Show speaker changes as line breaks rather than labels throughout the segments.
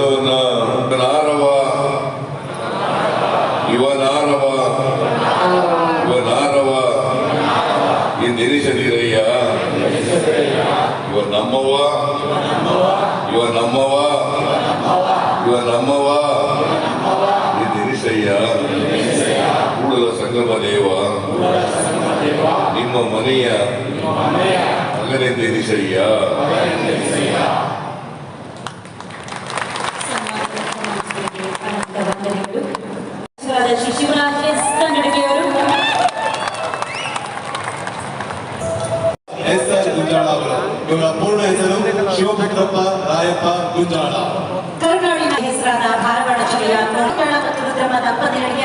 ವಚನವನ್ನ ನಾರವ ಇವನಾರವ ಈ ಎಂದೆನಿಸದಿರಯ್ಯ ಇವ ನಮ್ಮವ ಇವ ನಮ್ಮವ ಇವ ನಮ್ಮವ ಈ ಎಂದೆನಿಸಯ್ಯ ಕೂಡಲ ಸಂಗಮ ದೇವ, ನಿಮ್ಮ ಮನೆಯ ಮಗನೆಂದೆನಿಸಯ್ಯ
ವಂದನೆಗಳು ಎಸ್
ಆರ್ ಗುಂಜಾಳ ಅವರು. ಇವರ ಪೂರ್ಣ ಹೆಸರು ಶಿವಪುತ್ರಪ್ಪ ರಾಯಪ್ಪ ಗುಂಜಾಳ.
ಕರುನಾಡಿನ ಹೆಸರಾದ ಧಾರವಾಡ ಜಿಲ್ಲೆಯ ಮತ್ತು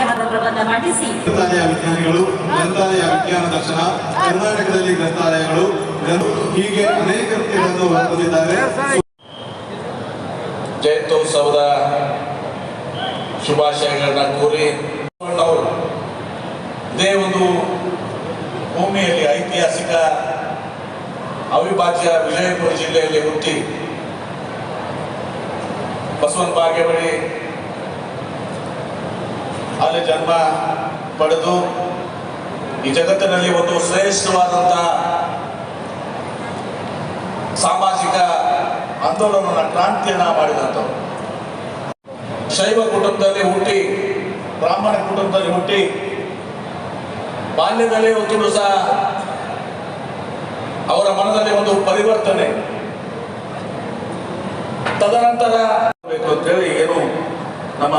ಹದ ಪ್ರಬಂಧ ಮಂಡಿಸಿ.
ಗ್ರಂಥಾಲಯ ವಿಜ್ಞಾನಿಗಳು ಗ್ರಂಥಾಲಯ ವಿಜ್ಞಾನ ದರ್ಶನ ಕರ್ನಾಟಕದಲ್ಲಿ ಗ್ರಂಥಾಲಯಗಳು ಹೀಗೆ ಅನೇಕ ವ್ಯಕ್ತಿಗಳನ್ನು ಹೊಂದಿದ್ದಾರೆ
ಜಯಂತ್ಯೋತ್ಸವದ ಶುಭಾಶಯಗಳನ್ನ ಕೋರಿ ಅವರು. ಇದೇ ಒಂದು ಭೂಮಿಯಲ್ಲಿ ಐತಿಹಾಸಿಕ ಅವಿಭಾಜ್ಯ ವಿಜಯಪುರ ಜಿಲ್ಲೆಯಲ್ಲಿ ಹುಟ್ಟಿ ಬಸವನ ಬಾಗೇವಾಡಿ ಅಲ್ಲಿ ಜನ್ಮ ಪಡೆದು ಈ ಜಗತ್ತಿನಲ್ಲಿ ಒಂದು ಶ್ರೇಷ್ಠವಾದಂತಹ ಸಾಮಾಜಿಕ ಆಂದೋಲನ ಕ್ರಾಂತಿಯನ್ನ ಮಾಡಿದಂತ ಶೈವ ಕುಟುಂಬದಲ್ಲಿ ಹುಟ್ಟಿ, ಬ್ರಾಹ್ಮಣ ಕುಟುಂಬದಲ್ಲಿ ಹುಟ್ಟಿ, ಬಾಲ್ಯದಲ್ಲಿ ಒಂದು ಸಹ ಅವರ ಮನದಲ್ಲಿ ಒಂದು ಪರಿವರ್ತನೆ. ತದನಂತರ ಅಂತೇಳಿ ಏನು ನಮ್ಮ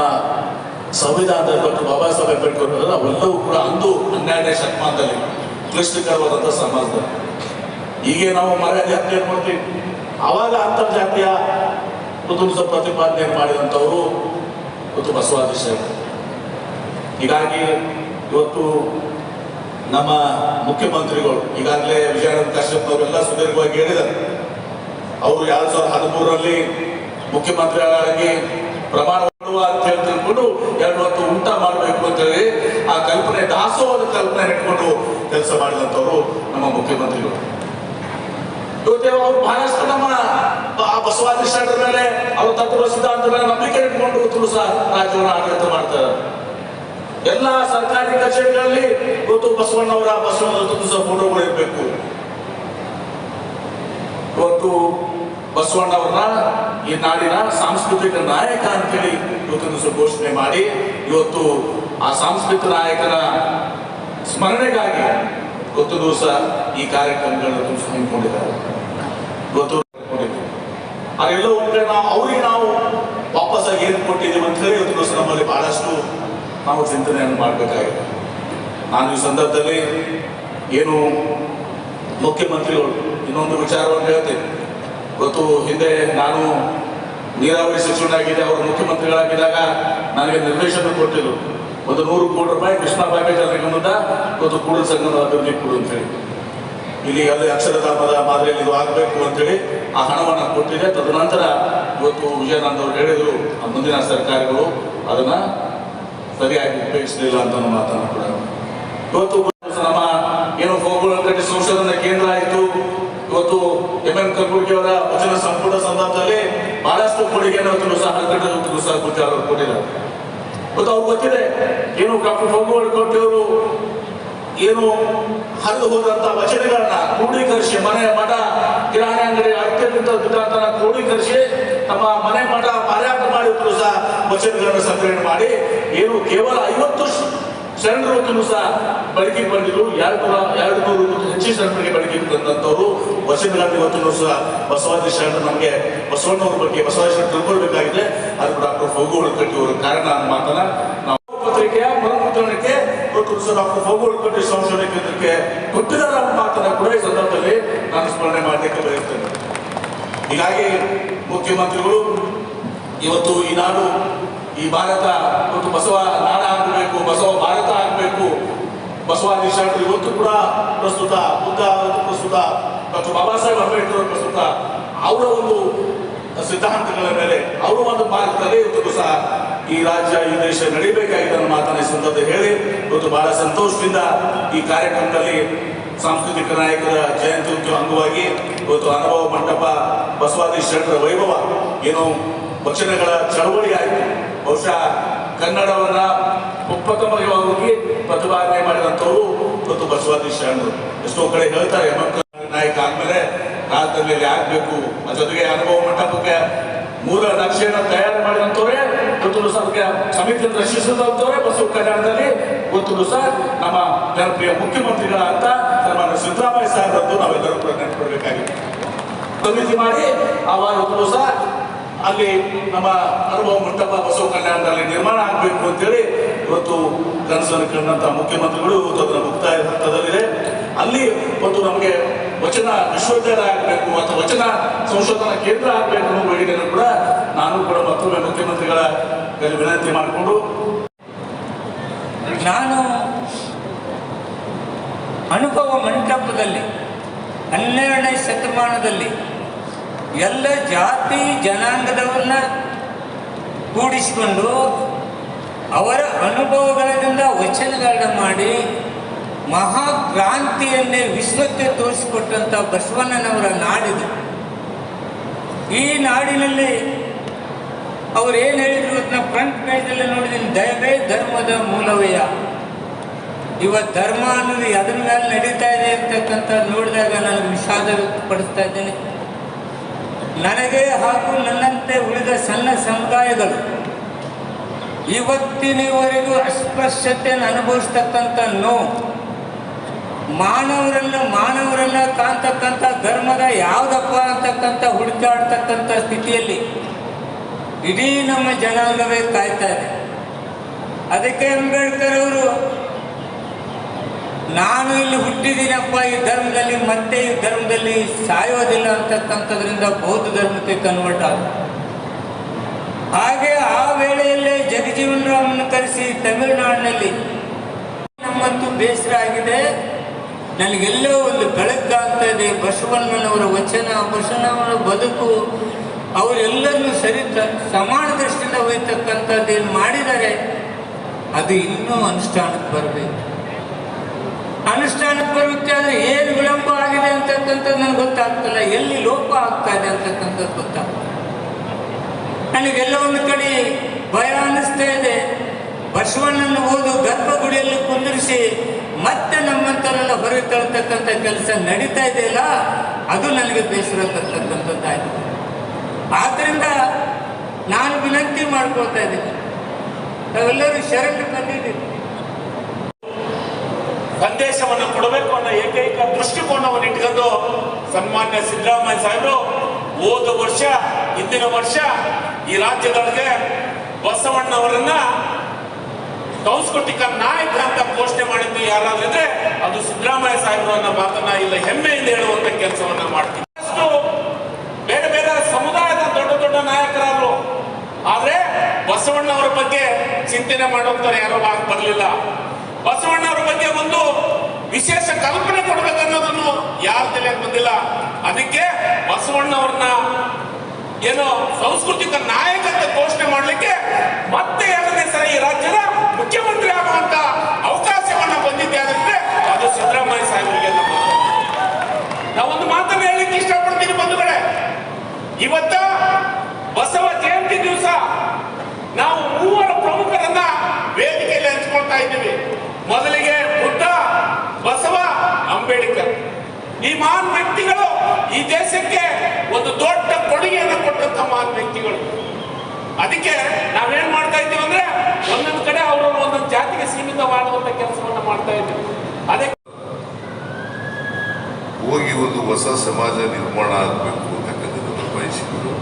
ಸಂವಿಧಾನದ ಬಗ್ಗೆ ಬಾಬಾ ಸಾಹೇಬ್ ಅಂಬೇಡ್ಕರ್ ಅವೆಲ್ಲವೂ ಕೂಡ ಅಂದು ಹನ್ನೆರಡನೇ ಶತಮಾನದಲ್ಲಿ ಕ್ಲಿಷ್ಟಕರವಾದಂಥ ಸಮಾಜದಲ್ಲಿ ಹೀಗೆ ನಾವು ಮರ ಹತ್ಯೆ ಮಾಡ್ತೀವಿ ಅವಾಗ ಅಂತರ್ಜಾತೀಯ ಕುಟುಂಬ ಪ್ರತಿಪಾದನೆ ಮಾಡಿದಂಥವರು ಇವತ್ತು ಬಸವಾದೀಶ ಹೀಗಾಗಿ ಇವತ್ತು ನಮ್ಮ ಮುಖ್ಯಮಂತ್ರಿಗಳು, ಈಗಾಗಲೇ ವಿಜಯಾನಂದ ಕಶ್ಯಪ್ ಅವರೆಲ್ಲ ಸುದೀರ್ಘವಾಗಿ ಹೇಳಿದ್ದಾರೆ. ಅವರು ಎರಡ್ ಸಾವಿರದ ಹದಿಮೂರರಲ್ಲಿ ಮುಖ್ಯಮಂತ್ರಿಗಳಾಗಿ ಪ್ರಮಾಣ ಅಂತ ಹೇಳಿ ತಿಳ್ಕೊಂಡು ಎರಡು ಹೊತ್ತು ಊಟ ಮಾಡಬೇಕು ಅಂತ ಹೇಳಿ ಆ ಕಲ್ಪನೆ, ದಾಸೋಹದ ಕಲ್ಪನೆ ಇಟ್ಕೊಂಡು ಕೆಲಸ ಮಾಡಿದಂಥವ್ರು ನಮ್ಮ ಮುಖ್ಯಮಂತ್ರಿಗಳು. ಇವತ್ತೇ ಅವರು ಬಹಳಷ್ಟು ನಮ್ಮ ಬಸವಾದಿ ಶರಣರ ಮೇಲೆ, ಅವ್ರ ತತ್ವ ಮೇಲೆ ನಂಬಿಕೆ ಇಟ್ಕೊಂಡು ಸಹ ರಾಜ್ಯವನ್ನು ಆಡಳಿತ ಮಾಡ್ತಾರೆ ಎಲ್ಲ ಸರ್ಕಾರಿ ಕಚೇರಿಗಳಲ್ಲಿ ಇವತ್ತು ಬಸವಣ್ಣವರ ಬಸವಣ್ಣ ಸಹ ಫೋಟೋಗಳು ಇರಬೇಕು ಇವತ್ತು ಬಸವಣ್ಣವ್ರನ್ನ ಈ ನಾಡಿನ ಸಾಂಸ್ಕೃತಿಕ ನಾಯಕ ಅಂತೇಳಿ ಇವತ್ತು ದಿವಸ ಘೋಷಣೆ ಮಾಡಿ, ಇವತ್ತು ಆ ಸಾಂಸ್ಕೃತಿಕ ನಾಯಕನ ಸ್ಮರಣೆಗಾಗಿ ಇವತ್ತು ದಿವಸ ಈ ಕಾರ್ಯಕ್ರಮಗಳನ್ನು ತುಂಬಿಸಿ ಹಮ್ಮಿಕೊಂಡಿದ್ದಾರೆ ಇವತ್ತು. ಅದೆಲ್ಲ ನಾವು, ಅವ್ರಿಗೆ ನಾವು ವಾಪಸ್ಸಾಗಿ ಏನು ಕೊಟ್ಟಿದ್ದೀವಿ ಅಂತ ಹೇಳಿ ಇವತ್ತು ದಿವಸ ನಮ್ಮಲ್ಲಿ ಬಹಳಷ್ಟು ನಾವು ಚಿಂತನೆಯನ್ನು ಮಾಡಬೇಕಾಗಿದೆ. ನಾನು ಈ ಸಂದರ್ಭದಲ್ಲಿ ಏನು ಮುಖ್ಯಮಂತ್ರಿಗಳು ಇನ್ನೊಂದು ವಿಚಾರವನ್ನು ಹೇಳ್ತೇನೆ. ಇವತ್ತು ಹಿಂದೆ ನಾನು ನೀರಾವರಿ ಸಚಿವನಾಗಿದ್ದೆ ಅವರು ಮುಖ್ಯಮಂತ್ರಿಗಳಾಗಿದ್ದಾಗ ನನಗೆ ನಿರ್ದೇಶನ ಕೊಟ್ಟಿದ್ರು. ಒಂದು ನೂರು ಕೋಟಿ ರೂಪಾಯಿ ಕೃಷ್ಣ ಪ್ಯಾಕೇಜ್ ನಿಗಮದ ಇವತ್ತು ಕೂಡಲ ಸಂಘದ ಅಭಿವೃದ್ಧಿ ಕೊಡು ಅಂತೇಳಿ ಇಲ್ಲಿ ಅಲ್ಲಿ ಅಕ್ಷರಧಾಮದ ಮಾದರಿಯಲ್ಲಿ ಇದು ಆಗಬೇಕು ಅಂತೇಳಿ ಆ ಹಣವನ್ನು ಕೊಟ್ಟಿದೆ ತದನಂತರ ಇವತ್ತು ವಿಜಯಾನಂದ ಅವರು ಹೇಳಿದರು ಮುಂದಿನ ಸರ್ಕಾರಗಳು ಅದನ್ನ ಸರಿಯಾಗಿ ಉಪಯೋಗಿಸಲಿಲ್ಲ ಅಂತ ಮಾತನ್ನು ಕೂಡ. ಇವತ್ತು ನಮ್ಮ ಏನು ಕಟ್ಟಿ ಸಂಶೋಧನಾ ಕೇಂದ್ರ ಆಯಿತು. ಇವತ್ತು ಎಂ ಎಂ ಕಲಬುರ್ಗಿ ಅವರ ವಚನ ಸಂಪುಟ ಸಂದರ್ಭದಲ್ಲಿ ಬಹಳಷ್ಟು ಕೊಡುಗೆಯನ್ನು ಸಹ ಸಹ ಗುಜ್ಜಾರ್ ಅವರು ಕೊಟ್ಟಿದ್ದಾರೆ. ಇವತ್ತು ಅವ್ರು ಗೊತ್ತಿದೆ, ಏನು ಡಾಕ್ಟರ್ ಫೋಗೋಳ್ ಕೊಟ್ಟಿವರು ಏನು ಹರಿದು ಹೋದಂತ ವಚನಗಳನ್ನ ಕ್ರೋಢೀಕರಿಸಿ, ಮನೆ, ಮಠ, ಕಿರಾಣಿ ಅಂಗಡಿ ಅತ್ಯಂತ ಸಿದ್ಧಾಂತನ ಕ್ರೋಢೀಕರಿಸಿ, ತಮ್ಮ ಮನೆ, ಮಠ ಮಾರಾಟ ಮಾಡಿ ಇವತ್ತು ಸಹ ವಚನಗಳನ್ನು ಸಂಗ್ರಹಣೆ ಮಾಡಿ, ಏನು ಕೇವಲ ಐವತ್ತು ಶರಣರು ಸಹ ಬಳಕೆ ಬಂದಿದ್ರು. ಎರಡು ಎರಡು ನೂರು ಹೆಚ್ಚು ಶರಣರಿಗೆ ಬಳಕೆ ಬಂದಂತವರು ವಚನಗಳನ್ನು ಇವತ್ತು ಸಹ ಬಸವಾದಿ ಶರಣರು. ನಮಗೆ ಬಸವಣ್ಣವ್ರ ಬಗ್ಗೆ, ಬಸವಾದಿ ಶರಣ ತಿಳ್ಕೊಳ್ಬೇಕಾಗಿದೆ. ಅದು ಡಾಕ್ಟರ್ ಫೋಗೋಳ ಕಟ್ಟಿ ಅವರ ಕಾರಣ ಮಾತನ್ನ ನಾವು ಪತ್ರಿಕೆಯ ಸಹ ಡಾಕ್ಟರ್ ಫೋಗೋಳು ಕಟ್ಟಿ ಸಂಶೋಧನೆ ಕೇಂದ್ರಕ್ಕೆ ಕೊಟ್ಟಿದ್ದಾರೆ ಮಾತನ್ನ ಕೂಡ ಈ ಸಂದರ್ಭದಲ್ಲಿ ನಾನು ಸ್ಮರಣೆ ಮಾಡಲಿಕ್ಕೆ ಬಯಸ್ತೇನೆ. ಹೀಗಾಗಿ ಮುಖ್ಯಮಂತ್ರಿಗಳು ಇವತ್ತು ಈ ನಾಡು ಈ ಭಾರತ ಮತ್ತು ಬಸವ ನಾಡ ಆಗಬೇಕು, ಬಸವ ಭಾರತ ಆಗಬೇಕು. ಬಸವಾದಿ ಇವತ್ತು ಕೂಡ ಪ್ರಸ್ತುತ ಬುದ್ಧ ಪ್ರಸ್ತುತ, ಡಾಕ್ಟರ್ ಬಾಬಾ ಸಾಹೇಬ್ ಅಂಬೇಡ್ಕರ್ ಪ್ರಸ್ತುತ, ಅವರ ಒಂದು ಸಿದ್ಧಾಂತಗಳ ಮೇಲೆ, ಅವರು ಒಂದು ಭಾರತದಲ್ಲಿ ಇವತ್ತು ಸಹ ಈ ರಾಜ್ಯ, ಈ ದೇಶ ನಡಿಬೇಕಾಗಿದೆ ಅನ್ನೋ ಮಾತನ್ನ ಈ ಸಂದರ್ಭದಲ್ಲಿ ಹೇಳಿ, ಇವತ್ತು ಬಹಳ ಸಂತೋಷದಿಂದ ಈ ಕಾರ್ಯಕ್ರಮದಲ್ಲಿ ಸಾಂಸ್ಕೃತಿಕ ನಾಯಕರ ಜಯಂತಿ ಅಂಗವಾಗಿ ಇವತ್ತು ಅನುಭವ ಮಂಟಪ ಬಸವಾದಿ ಶರಣರ ವೈಭವ ಏನು ವಚನಗಳ ಚಳವಳಿ ಆಯಿತು ಬಹುಶಃ ಕನ್ನಡವನ್ನ ಉಪಕ್ರಮವಾಗಿ ಪ್ರತಿಪಾದನೆ ಮಾಡಿದಂಥವರು ಮತ್ತು ಬಸವಾದಿ ಶರಣರು. ಎಷ್ಟೋ ಕಡೆ ಹೇಳ್ತಾರೆ, ಮಕ್ಕಳ ನಾಯಕ ಆದ್ಮೇಲೆ ರಾಜ್ಯದಲ್ಲಿ ಆಗ್ಬೇಕು ಜೊತೆಗೆ ಅನುಭವ ಮಂಟಪಕ್ಕೆ ಮೂಲ ನಕ್ಷೆಯನ್ನು ತಯಾರು ಮಾಡಿದಂಥವ್ರೆ ಇವತ್ತು ಸಹ ಸಮಿತಿಯನ್ನು ರಚಿಸಿದಂಥವ್ರೆ ಬಸವ ಕಲ್ಯಾಣದಲ್ಲಿ ಇವತ್ತು ಸಹ ನಮ್ಮ ಜನಪ್ರಿಯ ಮುಖ್ಯಮಂತ್ರಿಗಳಾದಂತ ನಮ್ಮ ಸಿದ್ದರಾಮಯ್ಯ ಸಾಹೇಬರದ್ದು ನಾವೆಲ್ಲರೂ ಕೂಡ ನೆನಪಿಡಬೇಕಾಗಿತ್ತು ಸಮಿತಿ ಮಾಡಿ ಆವಾಗ ಇವತ್ತು ಸಹ ಅಲ್ಲಿ ನಮ್ಮ ಅನುಭವ ಮಂಟಪ ಬಸವ ಕಲ್ಯಾಣದಲ್ಲಿ ನಿರ್ಮಾಣ ಆಗಬೇಕು ಅಂತೇಳಿ ಇವತ್ತು ಕನಸನ್ನು ಕಂಡಂತಹ ಮುಖ್ಯಮಂತ್ರಿಗಳು ಇವತ್ತು ಅದರ ಮುಕ್ತಾಯ ಹಂತದಲ್ಲಿದೆ. ಅಲ್ಲಿ ಒಂದು ನಮಗೆ ವಚನ ವಿಶ್ವವಿದ್ಯಾಲಯ ಆಗಬೇಕು ಅಥವಾ ವಚನ ಸಂಶೋಧನಾ ಕೇಂದ್ರ ಆಗಬೇಕು ಅನ್ನೋ ಬೇಡಿಕೆಯನ್ನು ಕೂಡ ನಾನು ಕೂಡ ಮತ್ತೊಮ್ಮೆ ಮುಖ್ಯಮಂತ್ರಿಗಳ ವಿನಂತಿ ಮಾಡಿಕೊಂಡು
ನಾನು ಅನುಭವ ಮಂಟಪದಲ್ಲಿ ಹನ್ನೆರಡನೇ ಶತಮಾನದಲ್ಲಿ ಎಲ್ಲ ಜಾತಿ ಜನಾಂಗದವರನ್ನ ಕೂಡಿಸಿಕೊಂಡು ಅವರ ಅನುಭವಗಳಿಂದ ವಚನಗಳನ್ನ ಮಾಡಿ ಮಹಾಕ್ರಾಂತಿಯನ್ನೇ ವಿಶ್ವಕ್ಕೆ ತೋರಿಸಿಕೊಟ್ಟಂಥ ಬಸವಣ್ಣನವರ ನಾಡಿದು. ಈ ನಾಡಿನಲ್ಲಿ ಅವ್ರು ಏನು ಹೇಳಿದ್ರು ಅದನ್ನ ಫ್ರಂಟ್ ಪೇಜಲ್ಲಿ ನೋಡಿದ್ದೀನಿ ದಯವೇ ಧರ್ಮದ ಮೂಲವಯ್ಯ. ಇವತ್ತು ಧರ್ಮ ಅನ್ನೋದು ಅದ್ರ ಮೇಲೆ ನಡೀತಾ ಇದೆ ಅಂತಕ್ಕಂಥ ನೋಡಿದಾಗ ನನಗೆ ವಿಷಾದ ವ್ಯಕ್ತಪಡಿಸ್ತಾ ಇದ್ದೇನೆ. ನನಗೆ ಹಾಗೂ ನನ್ನಂತೆ ಉಳಿದ ಸಣ್ಣ ಸಮುದಾಯಗಳು, ಇವತ್ತಿನವರೆಗೂ ಅಸ್ಪೃಶ್ಯತೆಯನ್ನು ಅನುಭವಿಸ್ತಕ್ಕಂಥ ನೋವು, ಮಾನವರನ್ನು ಮಾನವರನ್ನ ಕಾಣ್ತಕ್ಕಂಥ ಧರ್ಮದ ಯಾವುದಪ್ಪ ಅಂತಕ್ಕಂಥ ಹುಡುಕಾಡ್ತಕ್ಕಂಥ ಸ್ಥಿತಿಯಲ್ಲಿ ಇಡೀ ನಮ್ಮ ಜನಾಂಗವೇ ಕಾಯ್ತಾ ಇದೆ. ಅದಕ್ಕೆ ಅಂಬೇಡ್ಕರ್ ಅವರು ನಾನು ಇಲ್ಲಿ ಹುಟ್ಟಿದ್ದೀನಪ್ಪ, ಈ ಧರ್ಮದಲ್ಲಿ ಮತ್ತೆ ಈ ಧರ್ಮದಲ್ಲಿ ಸಾಯೋದಿಲ್ಲ ಅಂತಕ್ಕಂಥದ್ರಿಂದ ಬೌದ್ಧ ಧರ್ಮಕ್ಕೆ ಕನ್ವರ್ಟ್ ಆದ ಹಾಗೆ ಆ ವೇಳೆಯಲ್ಲೇ ಜಗಜೀವನ್ ರಾಮನ್ನು ಕರೆಸಿ ತಮಿಳುನಾಡಿನಲ್ಲಿ ನಮ್ಮಂತೂ ಬೇಸರ ಆಗಿದೆ. ನನಗೆಲ್ಲೋ ಒಂದು ಬೆಳಕಾಗ್ತಾ ಇದೆ. ಬಸವಣ್ಣನವರ ವಚನ ಬಸವಣ್ಣವರ ಬದುಕು, ಅವರೆಲ್ಲರನ್ನೂ ಸರಿ ಸಮಾನ ದೃಷ್ಟಿಯಿಂದ ಒಯ್ತಕ್ಕಂಥದ್ದು ಏನು ಮಾಡಿದ್ದಾರೆ, ಅದು ಇನ್ನೂ ಅನುಷ್ಠಾನಕ್ಕೆ ಬರಬೇಕು. ಅನುಷ್ಠಾನಕ್ಕೆ ಬರುತ್ತೆ ಅಂದರೆ ಏನು ವಿಳಂಬ ಆಗಿದೆ ಅಂತಕ್ಕಂಥದ್ದು ನನಗೆ ಗೊತ್ತಾಗ್ತಲ್ಲ. ಎಲ್ಲಿ ಲೋಪ ಆಗ್ತಾ ಇದೆ ಅಂತಕ್ಕಂಥದ್ದು ಗೊತ್ತಾಗ್ತದೆ. ನನಗೆಲ್ಲ ಒಂದು ಕಡೆ ಭಯ ಅನ್ನಿಸ್ತಾ ಇದೆ. ಬಸವಣ್ಣನ ಓದು ಗರ್ಭಗುಡಿಯಲ್ಲಿ ಕುಂದಿರಿಸಿ ಮತ್ತೆ ನಮ್ಮಂಥವರೆಲ್ಲ ಹೊರಗೆ ತಳ್ತಕ್ಕಂಥ ಕೆಲಸ ನಡೀತಾ ಇದೆಯಲ್ಲ? ಅದು ನನಗೆ ಬೇಸರ ತರ್ತಕ್ಕಂಥದ್ದಾಗಿದೆ. ಆದ್ದರಿಂದ ನಾನು ವಿನಂತಿ ಮಾಡ್ಕೊಳ್ತಾ ಇದ್ದೀನಿ. ನಾವೆಲ್ಲರೂ ಶರಣು ಬಂದಿದ್ದೀವಿ.
ಸಂದೇಶವನ್ನು ಕೊಡಬೇಕು ಅನ್ನೋ ಏಕೈಕ ದೃಷ್ಟಿಕೋನವನ್ನು ಇಟ್ಕೊಂಡು ಸನ್ಮಾನ್ಯ ಸಿದ್ದರಾಮಯ್ಯ ಸಾಹೇಬರು, ಹೋದ ವರ್ಷ, ಹಿಂದಿನ ವರ್ಷ ಈ ರಾಜ್ಯದೊಳಗೆ ಬಸವಣ್ಣವರನ್ನ ಸಾಂಸ್ಕೃತಿಕ ನಾಯಕ ಅಂತ ಘೋಷಣೆ ಮಾಡಿದ್ದು ಯಾರಾದ್ರೂ ಇದ್ರೆ ಅದು ಸಿದ್ದರಾಮಯ್ಯ ಸಾಹೇಬರು ಅನ್ನೋ ಮಾತನ್ನ ಇಲ್ಲ ಹೆಮ್ಮೆಯಿಂದ ಹೇಳುವಂತ ಕೆಲಸವನ್ನ ಮಾಡ್ತೀವಿ ಬೇರೆ ಬೇರೆ ಸಮುದಾಯದ ದೊಡ್ಡ ದೊಡ್ಡ ನಾಯಕರಾದ್ರು. ಆದ್ರೆ ಬಸವಣ್ಣವರ ಬಗ್ಗೆ ಚಿಂತನೆ ಮಾಡುವಂತವ್ರು ಯಾರೋ ಬರ್ಲಿಲ್ಲ. ಬಸವಣ್ಣವರ ಬಗ್ಗೆ ಒಂದು ವಿಶೇಷ ಕಲ್ಪನೆ ಕೊಡ್ಬೇಕನ್ನೋದನ್ನು ಯಾರ ತಲೆಗೆ ಬಂದಿಲ್ಲ. ಅದಕ್ಕೆ ಬಸವಣ್ಣವ್ರನ್ನ ಏನು ಸಾಂಸ್ಕೃತಿಕ ನಾಯಕ ಘೋಷಣೆ ಮಾಡಲಿಕ್ಕೆ ಮತ್ತೆ ಎರಡನೇ ಸರಿ ಈ ರಾಜ್ಯದ ಮುಖ್ಯಮಂತ್ರಿ ಆಗುವಂತ ಅವಕಾಶವನ್ನ ಬಂದಿದ್ದೆ. ಆದ್ರೆ ಅದು ಸಿದ್ದರಾಮಯ್ಯ ಸಾಹೇಬರಿಗೆ ನಾವೊಂದು ಮಾತನ್ನ ಹೇಳಲಿಕ್ಕೆ ಇಷ್ಟಪಡ್ತೀನಿ ಬಂಧುಗಳೇ. ಇವತ್ತ ಬಸವ ಜಯಂತಿ ದಿವಸ ನಾವು ಮೂವರು ಪ್ರಮುಖರನ್ನ ವೇದಿಕೆಯಲ್ಲಿ ಹಂಚ್ಕೊಳ್ತಾ ಇದ್ದೀವಿ. ಮೊದಲಿಗೆ ಬುದ್ಧ, ಬಸವ, ಅಂಬೇಡ್ಕರ್. ಈ ಮಹಾನ್ ವ್ಯಕ್ತಿಗಳು ಈ ದೇಶಕ್ಕೆ ಒಂದು ದೊಡ್ಡ ಕೊಡುಗೆಯನ್ನು ಕೊಟ್ಟಂತ ಮಹಾನ್ ವ್ಯಕ್ತಿಗಳು. ಅದಕ್ಕೆ ನಾವೇನ್ ಮಾಡ್ತಾ ಇದ್ದೀವಿ ಅಂದ್ರೆ ಒಂದೊಂದು ಕಡೆ ಅವರು ಒಂದೊಂದು ಜಾತಿಗೆ ಸೀಮಿತವಾಗುವಂತ ಕೆಲಸವನ್ನ ಮಾಡ್ತಾ ಇದ್ದೀವಿ ಅದಕ್ಕೆ
ಹೋಗಿ ಒಂದು ಹೊಸ ಸಮಾಜ ನಿರ್ಮಾಣ ಆಗಬೇಕು ಅಂತಕ್ಕಂಥದ್ದನ್ನು ಬಯಸಿದ್ರು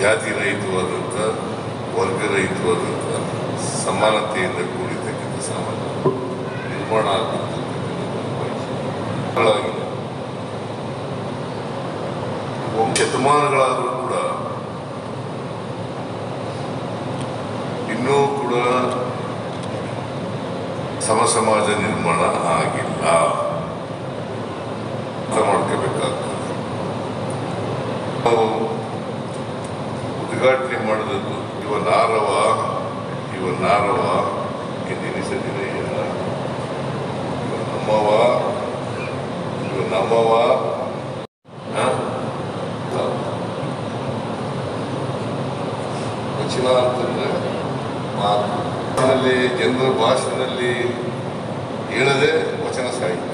ಜಾತಿ ರಹಿತವಾದಂಥ ವರ್ಗ ರಹಿತವಾದಂಥ ಸಮಾನತೆಯಿಂದ ಕೂಡಿರ್ತಕ್ಕಂಥ ಸಮಾಜ ನಿರ್ಮಾಣ. ಒಂದು ಶತಮಾನಗಳಾದರೂ ಕೂಡ ಇನ್ನೂ ಕೂಡ ಸಮ ಸಮಾಜ ನಿರ್ಮಾಣ ಆಗಿಲ್ಲ ಮಾಡ್ಕೋಬೇಕಾಗ್ತದೆ ನಾವು ಉದ್ಘಾಟನೆ ಮಾಡಿದದ್ದು ಇವ ನಾನವ ತಿನಿಸ ತಿನ್ನಯ್ಯ ನಮ್ಮವ ಇವ ನಮ್ಮವ ವಚನ ಅಂತಂದ್ರೆ ಮಾತಿನಲ್ಲಿ ಜನರ ಭಾಷೆನಲ್ಲಿ ಹೇಳದೆ ವಚನ ಸಾಹಿತ್ಯ.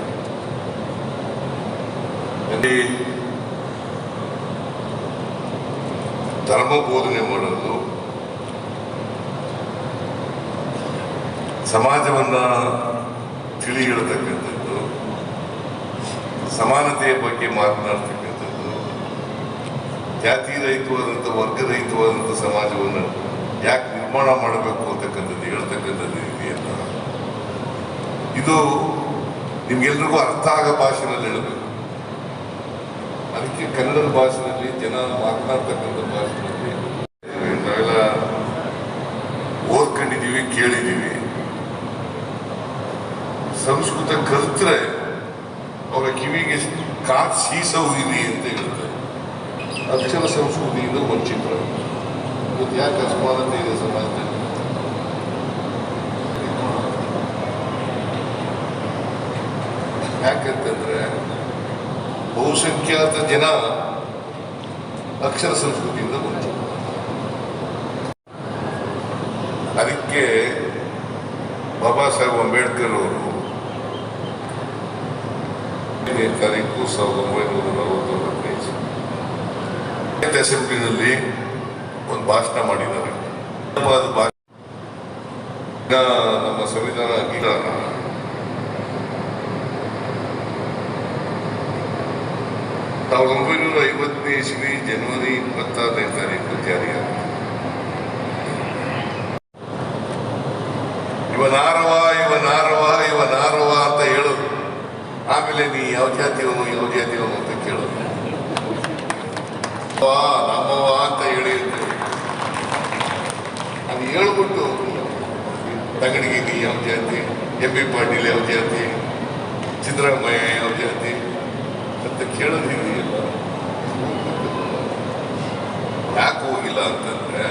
ಧರ್ಮ ಬೋಧನೆ ಮಾಡೋದು ಸಮಾಜವನ್ನ ತಿಳಿ ಹೇಳ್ತಕ್ಕಂಥದ್ದು ಸಮಾನತೆಯ ಬಗ್ಗೆ ಮಾತನಾಡ್ತಕ್ಕಂಥದ್ದು ಜಾತಿ ರಹಿತವಾದಂಥ ವರ್ಗರಹಿತವಾದಂಥ ಸಮಾಜವನ್ನು ಯಾಕೆ ನಿರ್ಮಾಣ ಮಾಡಬೇಕು ಅಂತಕ್ಕಂಥದ್ದು ಹೇಳ್ತಕ್ಕಂಥದ್ದು ಇದೆಯಲ್ಲ ಇದು ನಿಮ್ಗೆಲ್ರಿಗೂ ಅರ್ಥ ಆಗೋ ಭಾಷೆನಲ್ಲಿ ಹೇಳಬೇಕು. ಅದಕ್ಕೆ ಕನ್ನಡ ಭಾಷೆಯಲ್ಲಿ ಜನ ಮಾತನಾಡ್ತಕ್ಕಂಥ ಭಾಷೆಯಲ್ಲಿ ನಾವೆಲ್ಲ ಓದ್ಕೊಂಡಿದ್ದೀವಿ, ಕೇಳಿದ್ದೀವಿ. ಸಂಸ್ಕೃತ ಕಲ್ತ್ರೆ ಅವರ ಕಿವಿಗೆ ಕಾತ್ ಸೀಸೌದಿರಿ ಅಂತ ಹೇಳ್ತಾರೆ. ಅಕ್ಷರ ಸಂಸ್ಕೃತಿಯಿಂದ ವಂಚಿತರು. ಇವತ್ತು ಯಾಕೆ ಅಸಮಾನತೆ ಇದೆ ಸಮಾಜದಲ್ಲಿ? ಯಾಕಂತಂದ್ರೆ ಬಹುಸಂಖ್ಯಾತ ಜನ ಅಕ್ಷರ ಸಂಸ್ಕೃತಿಯಿಂದ ವಂಚಿತ ಅದಕ್ಕೆ ಬಾಬಾ ಸಾಹೇಬ್ ಅಂಬೇಡ್ಕರ್ ಅವರು ತಾರೀಕು ಸಾವಿರದ ಒಂಬೈನೂರ ನಲವತ್ತೊಂಬತ್ತನೇ ಇಸ್ವಿ. ಅಸೆಂಬ್ಲಿನಲ್ಲಿ ಒಂದು ಭಾಷಣ ಮಾಡಿದ್ದಾರೆ. ನಮ್ಮ ಸಂವಿಧಾನ ಅಂಗೀಕಾರ. ಸಾವಿರದ ಒಂಬೈನೂರ ಐವತ್ತನೇ ಇಸ್ವಿ ಜನವರಿ ಇಪ್ಪತ್ತಾರನೇ ತಾರೀಕು ಜಾರಿಯಾಗಿದೆ ಇವನಾರವ ಇವನಾರವ ಇವನಾರವ ಅಂತ ಹೇಳೋದು ಆಮೇಲೆ ನೀ ಯಾವ ಜಾತಿಯವನು ಯಾವ ಜಾತಿಯವನು ಅಂತ ಕೇಳೋದು. ನಮ್ಮವ ಅಂತ ಹೇಳಿ ಅದು ಹೇಳ್ಬಿಟ್ಟು ತಂಗಡಿಗೆ ಯಾವ ಜಾತಿ, ಎಂ ಬಿ ಪಾಟೀಲ್ ಯಾವ ಜಾತಿ, ಸಿದ್ದರಾಮಯ್ಯ ಯಾವ ಜಾತಿ ಅಂತ ಕೇಳೋದು ಯಾಕೆ ಹೋಗಿಲ್ಲ ಅಂತಂದ್ರೆ,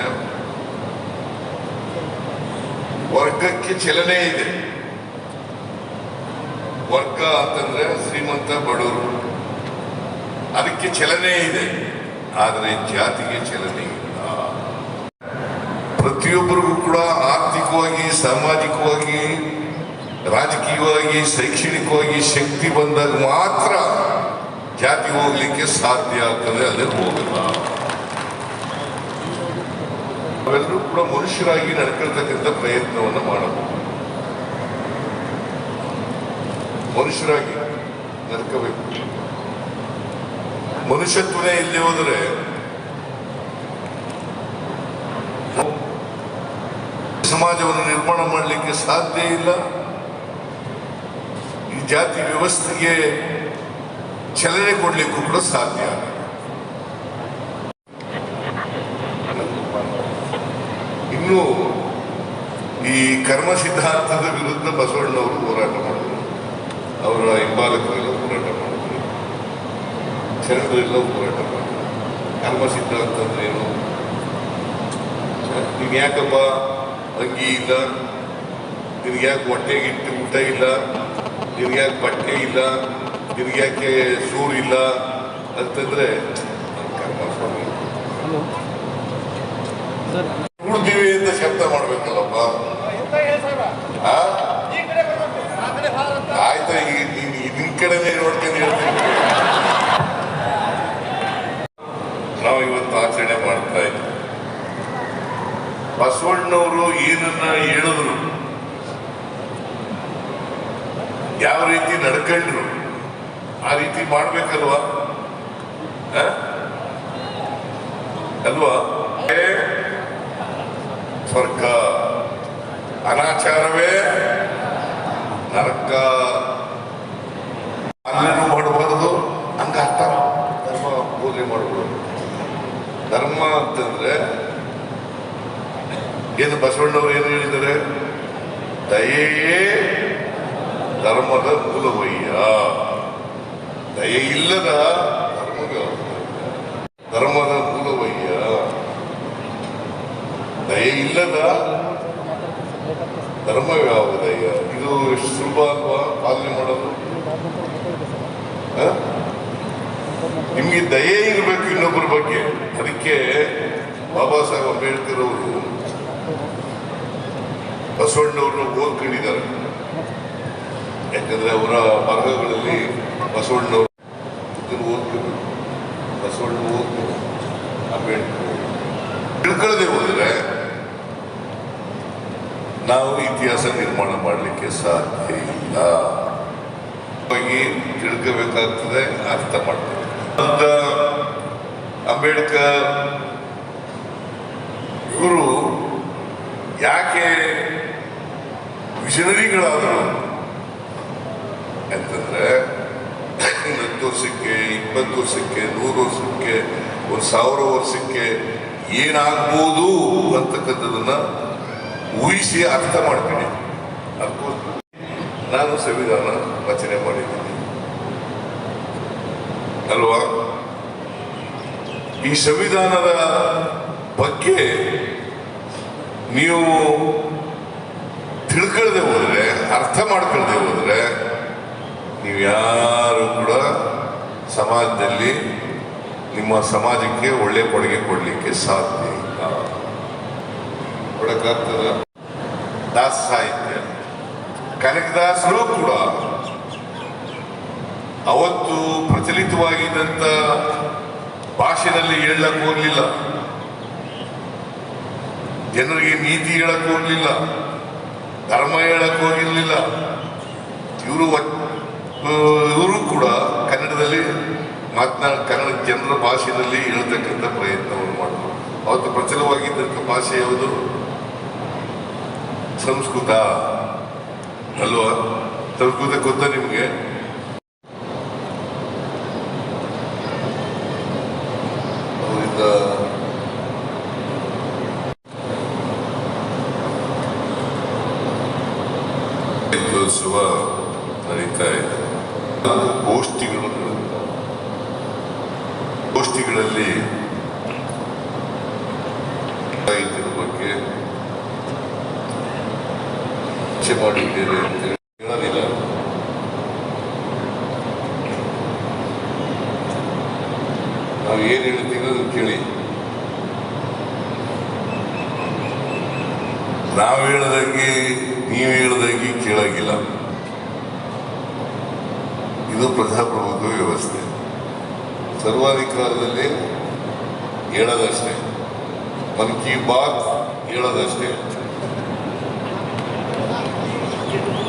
ವರ್ಗಕ್ಕೆ ಚಲನೆ ಇದೆ. ವರ್ಗ ಅಂತಂದ್ರೆ ಶ್ರೀಮಂತ ಬಡವರು ಅದಕ್ಕೆ ಚಲನೆ ಇದೆ. ಆದರೆ ಜಾತಿಗೆ ಚಲನೆ ಇಲ್ಲ. ಪ್ರತಿಯೊಬ್ಬರಿಗೂ ಕೂಡ ಆರ್ಥಿಕವಾಗಿ, ಸಾಮಾಜಿಕವಾಗಿ, ರಾಜಕೀಯವಾಗಿ, ಶೈಕ್ಷಣಿಕವಾಗಿ ಶಕ್ತಿ ಬಂದಾಗ ಮಾತ್ರ ಜಾತಿ ಹೋಗ್ಲಿಕ್ಕೆ ಸಾಧ್ಯ ಆಗ್ತದೆ, ಅಲ್ಲಿ ಹೋಗಲ್ಲ. ಅವೆಲ್ಲರೂ ಕೂಡ ಮನುಷ್ಯರಾಗಿ ನಡ್ಕೊಳ್ತಕ್ಕಂಥ ಪ್ರಯತ್ನವನ್ನು ಮಾಡಬಹುದು. ಮನುಷ್ಯರಾಗಿ ನಡ್ಕೋಬೇಕು ಮನುಷ್ಯತ್ವನೇ ಇಲ್ಲಿ ಹೋದರೆ ಸಮಾಜವನ್ನು ನಿರ್ಮಾಣ ಮಾಡಲಿಕ್ಕೆ ಸಾಧ್ಯ ಇಲ್ಲ. ಈ ಜಾತಿ ವ್ಯವಸ್ಥೆಗೆ ಚಲನೆ ಕೊಡಲಿಕ್ಕೂ ಕೂಡ ಸಾಧ್ಯ ಇನ್ನು ಈ ಕರ್ಮ ಸಿದ್ಧಾಂತದ ವಿರುದ್ಧ ಬಸವಣ್ಣವರು ಹೋರಾಟ ಅವರ ಹಿಂಬಾಲಕರೆಲ್ಲ ಹೋರಾಟ ಮಾಡಿದ್ರು ಶರಣರೆಲ್ಲ ಹೋರಾಟ ಮಾಡಿದ್ರು ಕರ್ಮ ಸಿದ್ಧಾಂತ ಅಂದ್ರೆ ಏನು? ನೀನ್ ಯಾಕಪ್ಪ ಅಂಗಿ ಇಲ್ಲ? ನಿನ್ಗೆ ಯಾಕೆ ಹೊಟ್ಟೆಗೆ ಇಟ್ಟು ಊಟ ಇಲ್ಲ? ನಿನ್ಗೆ ಯಾಕೆ ಬಟ್ಟೆ ಇಲ್ಲ? ನಿನ್ಗೆ ಯಾಕೆ ಇಲ್ಲ? ಅಂತಂದ್ರೆ ಕರ್ಮ ಸ್ವಾಮಿ ಉಳ್ದಿವಿ ಅಂತ ಶಬ್ದ ಮಾಡ್ಬೇಕಲ್ಲಪ್ಪ ಆ? ಆಯ್ತು ಈಗ ನೀನ್ ನಿನ್ ಕಡೆನೇ ನೋಡ್ಕೊಂಡು ಹೇಳ್ತೀನಿ. ನಾವು ಇವತ್ತು ಆಚರಣೆ ಮಾಡ್ತಾ ಇದ್ದೀವಿ ಬಸವಣ್ಣವರು ಏನನ್ನ ಹೇಳಿದ್ರು, ಯಾವ ರೀತಿ ನಡ್ಕೊಂಡ್ರು, ಆ ರೀತಿ ಮಾಡ್ಬೇಕಲ್ವಾ? ಅಲ್ವಾ? ಸ್ವರ್ಗ, ಅನಾಚಾರವೇ ನರಕ. ಅಲ್ಲೇನು ಮಾಡಬಾರದು ಹಂಗ ಅರ್ಥ ಧರ್ಮ ಪೂಜೆ ಮಾಡಬಾರ್ದು ಧರ್ಮ ಅಂತಂದ್ರೆ, ಏನು ಬಸವಣ್ಣವರು ಏನು ಹೇಳಿದ್ದಾರೆ? ದಯೆಯೇ ಧರ್ಮದ ಮೂಲವಯ್ಯ. ದಯೆ ಇಲ್ಲದ ಧರ್ಮದ ಧರ್ಮದ ಮೂಲವಯ್ಯ. ದಯೆ ಇಲ್ಲದ ಧರ್ಮ ಯಾವುದಯ್ಯ ಇದು ಸುಲಭ ಅಲ್ವಾ? ಪಾಲನೆ ಮಾಡೋದು ಆ? ನಿಮ್ಗೆ ದಯೆ ಇರಬೇಕು ಇನ್ನೊಬ್ಬರ ಬಗ್ಗೆ. ಅದಕ್ಕೆ ಬಾಬಾ ಸಾಹೇಬ್ ಅಂಬೇಡ್ಕರ್ ಅವರು ಬಸವಣ್ಣವ್ರನ್ನ ಓದ್ಕೊಂಡಿದ್ದಾರೆ. ಯಾಕಂದ್ರೆ ಅವರ ಮಾರ್ಗಗಳಲ್ಲಿ ಬಸವಣ್ಣನವರು ಇದನ್ನು ಓದ್ಬೇಕು ಬಸವಣ್ಣ ಓದ್ಬೇಕು ಅಂಬೇಡ್ಕರ್ ತಿಳ್ಕೊಳ್ಳದೆ ಹೋದ್ರೆ ನಾವು ಇತಿಹಾಸ ನಿರ್ಮಾಣ ಮಾಡಲಿಕ್ಕೆ ಸಾಧ್ಯ ಇಲ್ಲ. ತಿಳ್ಕೋಬೇಕಾಗ್ತದೆ, ಅರ್ಥ ಮಾಡ್ತೇವೆ ಅಂಬೇಡ್ಕರ್ ಇವರು ಯಾಕೆ ವಿಷನರಿಗಳಾದರು ಅಂತಂದ್ರೆ ಹತ್ತು ವರ್ಷಕ್ಕೆ, ಇಪ್ಪತ್ತು ವರ್ಷಕ್ಕೆ, ನೂರು ವರ್ಷಕ್ಕೆ, ಒಂದು ಸಾವಿರ ವರ್ಷಕ್ಕೆ ಏನಾಗ್ಬೋದು ಅಂತಕ್ಕಂಥದನ್ನ ಊಹಿಸಿ ಅರ್ಥ ಮಾಡ್ತೀನಿ. ಅದಕ್ಕೋಸ್ಕರ ನಾನು ಸಂವಿಧಾನ ರಚನೆ ಮಾಡಿದ್ದೀನಿ ಅಲ್ವಾ? ಈ ಸಂವಿಧಾನದ ಬಗ್ಗೆ ನೀವು ತಿಳ್ಕೊಳ್ದೆ ಹೋದ್ರೆ, ಅರ್ಥ ಮಾಡ್ಕೊಳ್ದೆ ಹೋದ್ರೆ, ನೀವು ಯಾರು ಕೂಡ ಸಮಾಜದಲ್ಲಿ ನಿಮ್ಮ ಸಮಾಜಕ್ಕೆ ಒಳ್ಳೆ ಕೊಡುಗೆ ಕೊಡಲಿಕ್ಕೆ ಸಾಧ್ಯ ಇಲ್ಲ. ಕೊಡಕ್ಕಾಗ್ತದ? ದಾಸ ಸಾಹಿತ್ಯ ಕನಕದಾಸರು ಕೂಡ ಅವತ್ತು ಪ್ರಚಲಿತವಾಗಿದ್ದಂಥ ಭಾಷೆನಲ್ಲಿ ಹೇಳಕ್ ಹೋಗಲಿಲ್ಲ. ಜನರಿಗೆ ನೀತಿ ಹೇಳಕ್ ಹೋಗ್ಲಿಲ್ಲ. ಧರ್ಮ ಹೇಳಕ್ ಹೋಗಿರ್ಲಿಲ್ಲ. ಇವರು ಇವರು ಕೂಡ ಕನ್ನಡದಲ್ಲಿ ಮಾತನಾಡ ಕನ್ನಡ ಜನರ ಭಾಷೆಯಲ್ಲಿ ಹೇಳ್ತಕ್ಕಂಥ ಪ್ರಯತ್ನವನ್ನು ಮಾಡಿದ್ರು ಅವತ್ತು ಪ್ರಚಲವಾಗಿದ್ದಂಥ ಭಾಷೆ ಯಾವುದು? ಸಂಸ್ಕೃತ. ಅಲ್ವಾ? ಸಂಸ್ಕೃತ ಗೊತ್ತಾ ನಿಮಗೆ ಅವರಿಂದ ರಥೋತ್ಸವ ನಡೀತಾ ಇದೆ ನಾಲ್ಕು ಗೋಷ್ಠಿಗಳು ನಡೆದಿವೆ. ಗೋಷ್ಠಿಗಳಲ್ಲಿ ಸಾಹಿತ್ಯದ ಬಗ್ಗೆ ಚರ್ಚೆ ಮಾಡಿದ್ದೇವೆ ಅಂತ ಹೇಳಿ ಹೇಳೋದಿಲ್ಲ ನಾವು ಏನು ಹೇಳ್ತೀವಿ ಅದನ್ನು ಕೇಳಿ ನಾವು ಹೇಳ್ದಂಗೆ ನೀವು ಹೇಳ್ದಂಗೆ ಕೇಳೋಂಗಿಲ್ಲ. ಇದು ಪ್ರಜಾಪ್ರಭುತ್ವ ವ್ಯವಸ್ಥೆ. ಸರ್ವಾಧಿಕಾರದಲ್ಲಿ ಹೇಳೋದಷ್ಟೇ. ಮನ್ ಕಿ ಬಾತ್ ಹೇಳೋದಷ್ಟೇ.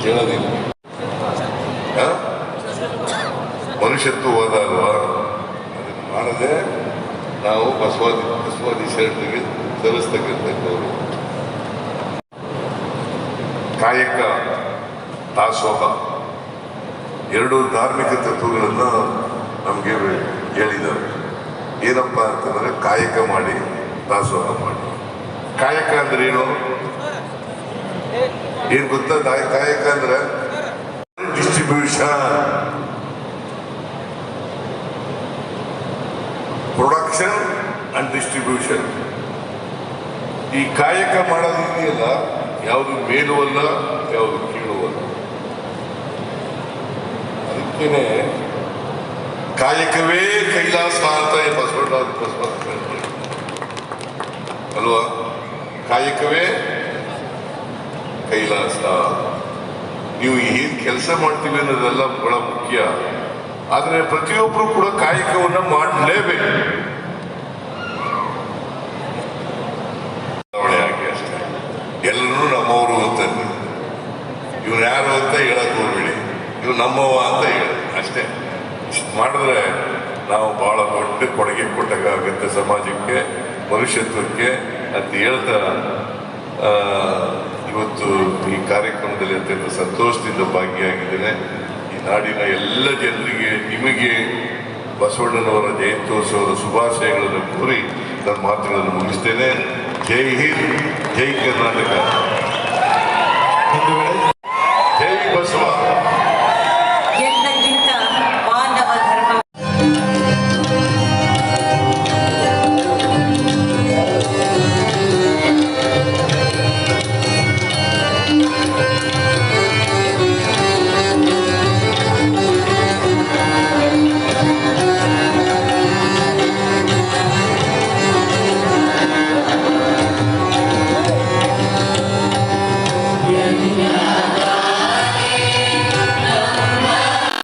ಕೇಳೋದಿಲ್ಲ? ಮನುಷ್ಯತ್ವವಾದ ಅಲ್ವಾ? ಅದನ್ನು ಮಾಡದೆ ನಾವು ಬಸವಾದಿ ಬಸವಾದಿ ಶರಣರಿಗೆ ಸಲ್ಲಿಸ್ತಕ್ಕಂಥದ್ದವರು ಕಾಯಕ ದಾಸೋಹ. ಎರಡು ಧಾರ್ಮಿಕ ತತ್ವಗಳನ್ನು ನಮಗೆ ಹೇಳಿದ್ದಾರೆ. ಏನಪ್ಪ ಅಂತಂದ್ರೆ ಕಾಯಕ ಮಾಡಿ, ದಾಸೋಹ ಮಾಡಿ. ಕಾಯಕ ಅಂದ್ರೆ ಏನು? ಏನು ಗೊತ್ತಾ? ಕಾಯಕ ಅಂದ್ರೆ ಡಿಸ್ಟ್ರಿಬ್ಯೂಷನ್ ಪ್ರೊಡಕ್ಷನ್ ಅಂಡ್ ಡಿಸ್ಟ್ರಿಬ್ಯೂಷನ್ ಈ ಕಾಯಕ ಮಾಡೋದಿದೆಯಲ್ಲ ಯಾವುದು ಮೇಲುವಲ್ಲ, ಯಾವುದು ಕೀಳು ಅಲ್ಲ ಅದಕ್ಕೇನೆ ಕಾಯಕವೇ ಕೈಲಾಸ ಅಂತ ಬಸವಣ್ಣ. ಅಲ್ವಾ? ಕಾಯಕವೇ ಕೈಲಾಸ. ನೀವು ಏನು ಕೆಲಸ ಮಾಡ್ತೀವಿ ಅನ್ನೋದೆಲ್ಲ ಬಹಳ ಮುಖ್ಯ. ಆದರೆ ಪ್ರತಿಯೊಬ್ಬರು ಕೂಡ ಕಾಯಕವನ್ನ ಮಾಡಲೇಬೇಕು. ಯಾರು ಅಂತ ಹೇಳಕ್ ಹೋಗ್ಬೇಡಿ. ಇವು ನಮ್ಮವ ಅಂತ ಹೇಳಿ. ಅಷ್ಟೇ. ಇಷ್ಟು ಮಾಡಿದ್ರೆ ನಾವು ಭಾಳ ದೊಡ್ಡ ಕೊಡುಗೆ ಕೊಟ್ಟಾಗುತ್ತೆ ಸಮಾಜಕ್ಕೆ, ಭವಿಷ್ಯತ್ವಕ್ಕೆ ಅಂತ ಹೇಳ್ತಾ ಇವತ್ತು ಈ ಕಾರ್ಯಕ್ರಮದಲ್ಲಿ ಅತ್ಯಂತ ಸಂತೋಷದಿಂದ ಭಾಗಿಯಾಗಿದ್ದೇನೆ. ಈ ನಾಡಿನ ಎಲ್ಲ ಜನರಿಗೆ ನಿಮಗೆ ಬಸವಣ್ಣನವರ ಜಯಂತ್ಯೋತ್ಸವದ ಶುಭಾಶಯಗಳನ್ನು ಕೋರಿ ನನ್ನ ಮಾತುಗಳನ್ನು ಮುಗಿಸ್ತೇನೆ. ಜೈ ಹಿಂದ್, ಜೈ ಕರ್ನಾಟಕ.